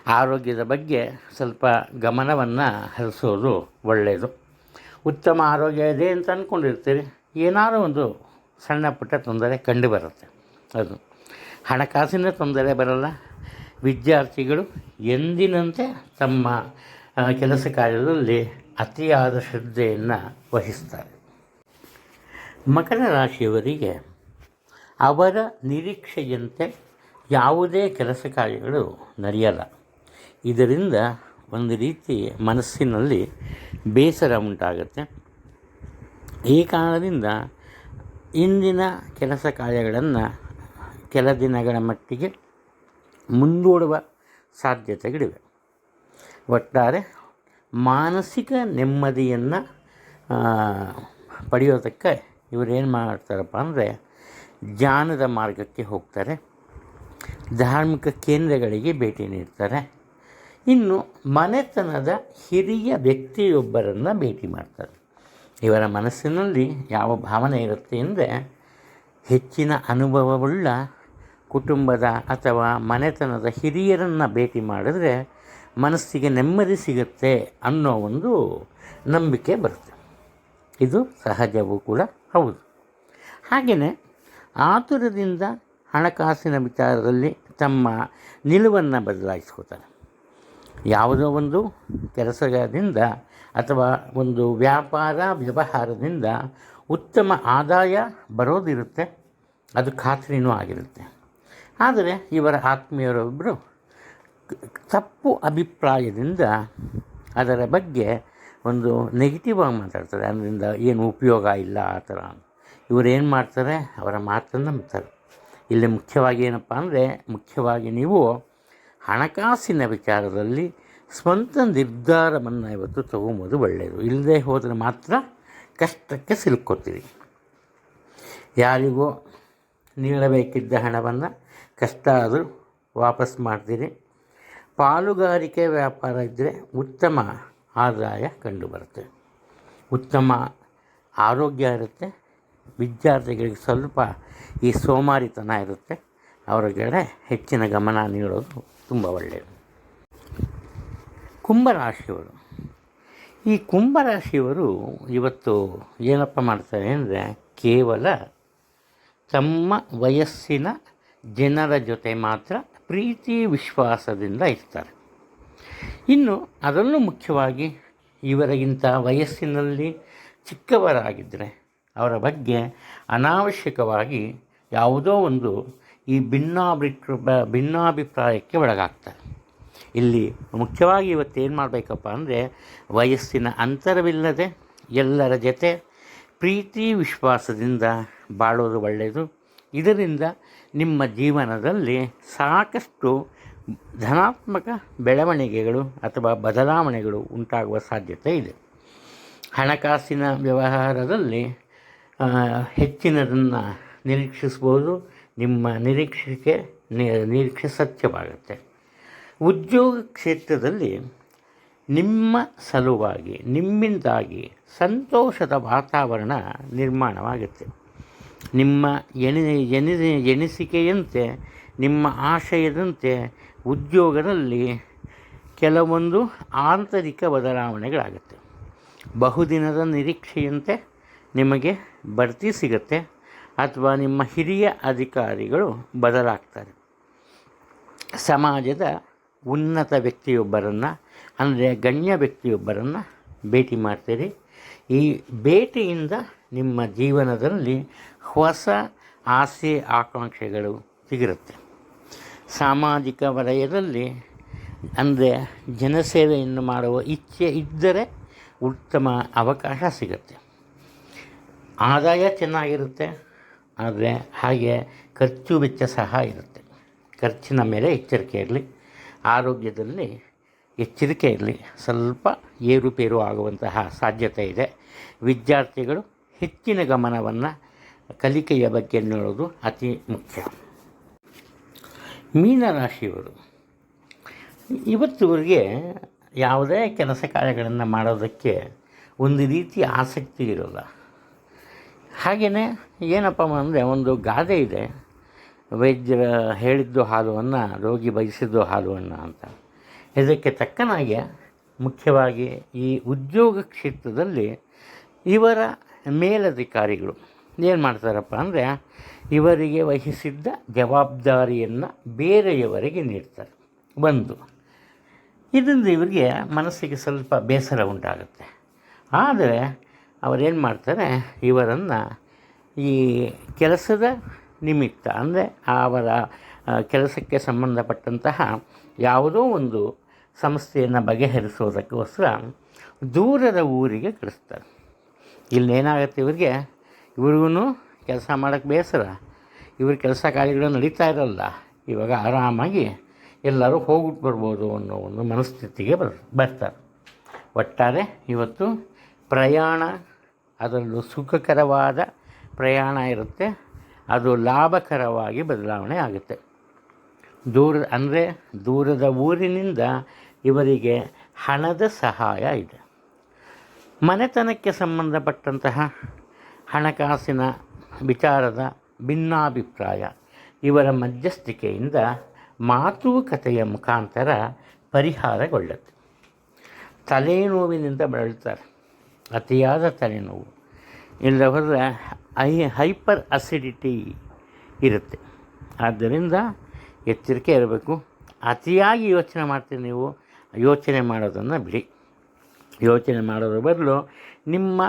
ಆರೋಗ್ಯದ ಬಗ್ಗೆ ಸ್ವಲ್ಪ ಗಮನವನ್ನು ಹರಿಸೋದು ಒಳ್ಳೆಯದು ಉತ್ತಮ ಆರೋಗ್ಯ ಇದೆ ಅಂತ ಅಂದ್ಕೊಂಡಿರ್ತೀರಿ ಏನಾದರೂ ಒಂದು ಸಣ್ಣ ಪುಟ್ಟ ತೊಂದರೆ ಕಂಡುಬರುತ್ತೆ ಅದು. ಹಣಕಾಸಿನ ತೊಂದರೆ ಬರಲ್ಲ. ವಿದ್ಯಾರ್ಥಿಗಳು ಎಂದಿನಂತೆ ತಮ್ಮ ಕೆಲಸ ಕಾರ್ಯದಲ್ಲಿ ಅತಿಯಾದ ಶ್ರದ್ಧೆಯನ್ನು ವಹಿಸ್ತಾರೆ. ಮಕರ ರಾಶಿಯವರಿಗೆ ಅವರ ನಿರೀಕ್ಷೆಯಂತೆ ಯಾವುದೇ ಕೆಲಸ ಕಾರ್ಯಗಳು ನಡೆಯಲ್ಲ. ಇದರಿಂದ ಒಂದು ರೀತಿ ಮನಸ್ಸಿನಲ್ಲಿ ಬೇಸರ ಉಂಟಾಗುತ್ತೆ. ಈ ಕಾರಣದಿಂದ ಇಂದಿನ ಕೆಲಸ ಕಾರ್ಯಗಳನ್ನು ಕೆಲ ದಿನಗಳ ಮಟ್ಟಿಗೆ ಮುಂದೂಡುವ ಸಾಧ್ಯತೆಗಳಿವೆ. ಒಟ್ಟಾರೆ ಮಾನಸಿಕ ನೆಮ್ಮದಿಯನ್ನು ಪಡೆಯೋದಕ್ಕೆ ಇವರೇನು ಮಾಡ್ತಾರಪ್ಪ ಅಂದರೆ ಜ್ಞಾನದ ಮಾರ್ಗಕ್ಕೆ ಹೋಗ್ತಾರೆ. ಧಾರ್ಮಿಕ ಕೇಂದ್ರಗಳಿಗೆ ಭೇಟಿ ನೀಡ್ತಾರೆ. ಇನ್ನು ಮನೆತನದ ಹಿರಿಯ ವ್ಯಕ್ತಿಯೊಬ್ಬರನ್ನು ಭೇಟಿ ಮಾಡ್ತಾರೆ. ಇವರ ಮನಸ್ಸಿನಲ್ಲಿ ಯಾವ ಭಾವನೆ ಇರುತ್ತೆ ಅಂದರೆ ಹೆಚ್ಚಿನ ಅನುಭವವುಳ್ಳ ಕುಟುಂಬದ ಅಥವಾ ಮನೆತನದ ಹಿರಿಯರನ್ನು ಭೇಟಿ ಮಾಡಿದ್ರೆ ಮನಸ್ಸಿಗೆ ನೆಮ್ಮದಿ ಸಿಗುತ್ತೆ ಅನ್ನೋ ಒಂದು ನಂಬಿಕೆ ಬರುತ್ತೆ. ಇದು ಸಹಜವೂ ಕೂಡ ಹೌದು. ಹಾಗೆಯೇ ಆತುರದಿಂದ ಹಣಕಾಸಿನ ವಿಚಾರದಲ್ಲಿ ತಮ್ಮ ನಿಲುವನ್ನು ಬದಲಾಯಿಸ್ಕೋತಾರೆ. ಯಾವುದೋ ಒಂದು ಕೆಲಸದಿಂದ ಅಥವಾ ಒಂದು ವ್ಯಾಪಾರ ವ್ಯವಹಾರದಿಂದ ಉತ್ತಮ ಆದಾಯ ಬರೋದಿರುತ್ತೆ, ಅದು ಖಾತ್ರಿನೂ ಆಗಿರುತ್ತೆ. ಆದರೆ ಇವರ ಆತ್ಮೀಯರೊಬ್ಬರು ತಪ್ಪು ಅಭಿಪ್ರಾಯದಿಂದ ಅದರ ಬಗ್ಗೆ ಒಂದು ನೆಗೆಟಿವ್ ಆಗಿ ಮಾತಾಡ್ತಾರೆ. ಅದರಿಂದ ಏನು ಉಪಯೋಗ ಇಲ್ಲ ಆ ಥರ. ಇವರು ಏನು ಮಾಡ್ತಾರೆ? ಅವರ ಮಾತನ್ನು ನಂಬ್ತಾರೆ. ಇಲ್ಲಿ ಮುಖ್ಯವಾಗಿ ಏನಪ್ಪ ಅಂದರೆ, ಮುಖ್ಯವಾಗಿ ನೀವು ಹಣಕಾಸಿನ ವಿಚಾರದಲ್ಲಿ ಸ್ವಂತ ನಿರ್ಧಾರವನ್ನು ಇವತ್ತು ತಗೊಂಬೋದು ಒಳ್ಳೆಯದು ಇಲ್ಲದೆ ಹೋದರೆ ಮಾತ್ರ ಕಷ್ಟಕ್ಕೆ ಸಿಲುಕೋತೀರಿ ಯಾರಿಗೂ ನೀಡಬೇಕಿದ್ದ ಹಣವನ್ನು ಕಷ್ಟ ಆದರೂ ವಾಪಸ್ ಮಾಡ್ತೀರಿ. ಪಾಲುಗಾರಿಕೆ ವ್ಯಾಪಾರ ಇದ್ದರೆ ಉತ್ತಮ ಆದಾಯ ಕಂಡುಬರುತ್ತೆ. ಉತ್ತಮ ಆರೋಗ್ಯ ಇರುತ್ತೆ. ವಿದ್ಯಾರ್ಥಿಗಳಿಗೆ ಸ್ವಲ್ಪ ಈ ಸೋಮಾರಿತನ ಇರುತ್ತೆ. ಅವರ ಕಡೆ ಹೆಚ್ಚಿನ ಗಮನ ನೀಡೋದು ತುಂಬ ಒಳ್ಳೆಯದು ಕುಂಭರಾಶಿಯವರು ಈ ಕುಂಭರಾಶಿಯವರು ಇವತ್ತು ಏನಪ್ಪ ಮಾಡ್ತಾರೆ ಅಂದರೆ ಕೇವಲ ತಮ್ಮ ವಯಸ್ಸಿನ ಜನರ ಜೊತೆ ಮಾತ್ರ ಪ್ರೀತಿ ವಿಶ್ವಾಸದಿಂದ ಇರ್ತಾರೆ. ಇನ್ನು ಅದರಲ್ಲೂ ಮುಖ್ಯವಾಗಿ ಇವರಿಗಿಂತ ವಯಸ್ಸಿನಲ್ಲಿ ಚಿಕ್ಕವರಾಗಿದ್ದರೆ ಅವರ ಬಗ್ಗೆ ಅನಾವಶ್ಯಕವಾಗಿ ಯಾವುದೋ ಒಂದು ಈ ಭಿನ್ನಾಭಿಪ್ರ, ಭಿನ್ನಾಭಿಪ್ರಾಯಕ್ಕೆ ಒಳಗಾಗ್ತಾರೆ. ಇಲ್ಲಿ ಮುಖ್ಯವಾಗಿ ಇವತ್ತು ಏನು ಮಾಡಬೇಕಪ್ಪ ಅಂದರೆ ವಯಸ್ಸಿನ ಅಂತರವಿಲ್ಲದೆ ಎಲ್ಲರ ಜೊತೆ ಪ್ರೀತಿ ವಿಶ್ವಾಸದಿಂದ ಬಾಳೋದು ಒಳ್ಳೆಯದು ಇದರಿಂದ ನಿಮ್ಮ ಜೀವನದಲ್ಲಿ ಸಾಕಷ್ಟು ಧನಾತ್ಮಕ ಬೆಳವಣಿಗೆಗಳು ಅಥವಾ ಬದಲಾವಣೆಗಳು ಉಂಟಾಗುವ ಸಾಧ್ಯತೆ ಇದೆ. ಹಣಕಾಸಿನ ವ್ಯವಹಾರದಲ್ಲಿ ಹೆಚ್ಚಿನದನ್ನು ನಿರೀಕ್ಷಿಸ್ಬೋದು ನಿಮ್ಮ ನಿರೀಕ್ಷೆಗೆ ನಿರೀಕ್ಷೆ ಸತ್ಯವಾಗುತ್ತೆ. ಉದ್ಯೋಗ ಕ್ಷೇತ್ರದಲ್ಲಿ ನಿಮ್ಮ ಸಲುವಾಗಿ, ನಿಮ್ಮಿಂದಾಗಿ ಸಂತೋಷದ ವಾತಾವರಣ ನಿರ್ಮಾಣವಾಗುತ್ತೆ. ನಿಮ್ಮ ಎಣಿ ಎಣಿ ಎಣಿಸಿಕೆಯಂತೆ, ನಿಮ್ಮ ಆಶಯದಂತೆ ಉದ್ಯೋಗದಲ್ಲಿ ಕೆಲವೊಂದು ಆಂತರಿಕ ಬದಲಾವಣೆಗಳಾಗುತ್ತೆ. ಬಹುದಿನದ ನಿರೀಕ್ಷೆಯಂತೆ ನಿಮಗೆ ಬಡ್ತಿ ಸಿಗುತ್ತೆ ಅಥವಾ ನಿಮ್ಮ ಹಿರಿಯ ಅಧಿಕಾರಿಗಳು ಬದಲಾಗ್ತಾರೆ. ಸಮಾಜದ ಉನ್ನತ ವ್ಯಕ್ತಿಯೊಬ್ಬರನ್ನು, ಅಂದರೆ ಗಣ್ಯ ವ್ಯಕ್ತಿಯೊಬ್ಬರನ್ನು ಭೇಟಿ ಮಾಡ್ತೀರಿ. ಈ ಭೇಟಿಯಿಂದ ನಿಮ್ಮ ಜೀವನದಲ್ಲಿ ಹೊಸ ಆಸೆ ಆಕಾಂಕ್ಷೆಗಳು ಸಿಗಿರುತ್ತೆ. ಸಾಮಾಜಿಕ ವಲಯದಲ್ಲಿ ಅಂದರೆ ಜನಸೇವೆಯನ್ನು ಮಾಡುವ ಇಚ್ಛೆ ಇದ್ದರೆ ಉತ್ತಮ ಅವಕಾಶ ಸಿಗುತ್ತೆ. ಆದಾಯ ಚೆನ್ನಾಗಿರುತ್ತೆ, ಆದರೆ ಹಾಗೆ ಖರ್ಚು ವೆಚ್ಚ ಸಹ ಇರುತ್ತೆ. ಖರ್ಚಿನ ಮೇಲೆ ಎಚ್ಚರಿಕೆ ಇರಲಿ. ಆರೋಗ್ಯದಲ್ಲಿ ಎಚ್ಚರಿಕೆ ಇರಲಿ ಸ್ವಲ್ಪ ಏರುಪೇರು ಆಗುವಂತಹ ಸಾಧ್ಯತೆ ಇದೆ. ವಿದ್ಯಾರ್ಥಿಗಳು ಹೆಚ್ಚಿನ ಗಮನವನ್ನು ಕಲಿಕೆಯ ಬಗ್ಗೆ ನೋಡೋದು ಅತಿ ಮುಖ್ಯ. ಮೀನರಾಶಿಯವರು ಇವತ್ತಿವರಿಗೆ ಯಾವುದೇ ಕೆಲಸ ಕಾರ್ಯಗಳನ್ನು ಮಾಡೋದಕ್ಕೆ ಒಂದು ರೀತಿ ಆಸಕ್ತಿ ಇರೋಲ್ಲ. ಹಾಗೆಯೇ ಏನಪ್ಪ ಅಂದರೆ ಒಂದು ಗಾದೆ ಇದೆ. ವೈದ್ಯರ ಹೇಳಿದ್ದು ಹಾಲುವನ್ನು, ರೋಗಿ ಬಯಸಿದ್ದು ಹಾಲುವನ್ನು ಅಂತ. ಇದಕ್ಕೆ ತಕ್ಕನಾಗೆ ಮುಖ್ಯವಾಗಿ ಈ ಉದ್ಯೋಗ ಕ್ಷೇತ್ರದಲ್ಲಿ ಇವರ ಮೇಲಧಿಕಾರಿಗಳು ಏನು ಮಾಡ್ತಾರಪ್ಪ ಅಂದರೆ ಇವರಿಗೆ ವಹಿಸಿದ್ದ ಜವಾಬ್ದಾರಿಯನ್ನು ಬೇರೆಯವರಿಗೆ ನೀಡ್ತಾರೆ. ಒಂದು, ಇದರಿಂದ ಇವರಿಗೆ ಮನಸ್ಸಿಗೆ ಸ್ವಲ್ಪ ಬೇಸರ ಉಂಟಾಗುತ್ತೆ. ಆದರೆ ಅವರೇನು ಮಾಡ್ತಾರೆ, ಇವರನ್ನು ಈ ಕೆಲಸದ ನಿಮಿತ್ತ ಅಂದರೆ ಅವರ ಕೆಲಸಕ್ಕೆ ಸಂಬಂಧಪಟ್ಟಂತಹ ಯಾವುದೋ ಒಂದು ಸಮಸ್ಯೆಯನ್ನು ಬಗೆಹರಿಸೋದಕ್ಕೋಸ್ಕರ ದೂರದ ಊರಿಗೆ ಕಳಿಸ್ತಾರೆ. ಇಲ್ಲಿ ಏನಾಗುತ್ತೆ ಇವರಿಗೆ? ಇವ್ರಿಗೂ ಕೆಲಸ ಮಾಡೋಕ್ಕೆ ಬೇಸರ. ಇವ್ರ ಕೆಲಸ ಕಾರ್ಯಗಳು ನಡೀತಾ ಇರಲ್ಲ. ಇವಾಗ ಆರಾಮಾಗಿ ಎಲ್ಲರೂ ಹೋಗ್ಬಿಟ್ಟು ಬರ್ಬೋದು ಅನ್ನೋ ಒಂದು ಮನಸ್ಥಿತಿಗೆ ಬರ್, ಬರ್ತಾರೆ. ಒಟ್ಟಾರೆ ಇವತ್ತು ಪ್ರಯಾಣ, ಅದರಲ್ಲೂ ಸುಖಕರವಾದ ಪ್ರಯಾಣ ಇರುತ್ತೆ. ಅದು ಲಾಭಕರವಾಗಿ ಬದಲಾವಣೆ ಆಗುತ್ತೆ. ದೂರ, ಅಂದರೆ ದೂರದ ಊರಿನಿಂದ ಇವರಿಗೆ ಹಣದ ಸಹಾಯ ಇದೆ. ಮನೆತನಕ್ಕೆ ಸಂಬಂಧಪಟ್ಟಂತಹ ಹಣಕಾಸಿನ ವಿಚಾರದ ಭಿನ್ನಾಭಿಪ್ರಾಯ ಇವರ ಮಧ್ಯಸ್ಥಿಕೆಯಿಂದ ಮಾತುಕತೆಯ ಮುಖಾಂತರ ಪರಿಹಾರಗೊಳ್ಳುತ್ತೆ. ತಲೆನೋವಿನಿಂದ ಬಳಲ್ತಾರೆ. ಅತಿಯಾದ ತಲೆನೋವು. ಇಲ್ಲ ಹೋದರೆ ಐ ಹೈಪರ್ ಅಸಿಡಿಟಿ ಇರುತ್ತೆ. ಆದ್ದರಿಂದ ಎಚ್ಚರಿಕೆ ಇರಬೇಕು. ಅತಿಯಾಗಿ ಯೋಚನೆ ಮಾಡ್ತೀರಿ ನೀವು. ಯೋಚನೆ ಮಾಡೋದನ್ನು ಬಿಡಿ. ಯೋಚನೆ ಮಾಡೋದ್ರ ಬದಲು ನಿಮ್ಮ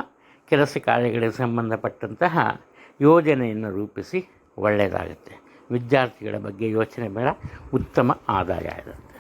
ಕೆಲಸ ಕಾರ್ಯಗಳಿಗೆ ಸಂಬಂಧಪಟ್ಟಂತಹ ಯೋಜನೆಯನ್ನು ರೂಪಿಸಿ ಒಳ್ಳೆಯದಾಗುತ್ತೆ. ವಿದ್ಯಾರ್ಥಿಗಳ ಬಗ್ಗೆ ಯೋಚನೆ ಬೇಡ, ಉತ್ತಮ ಆದಾಯ ಇರುತ್ತೆ.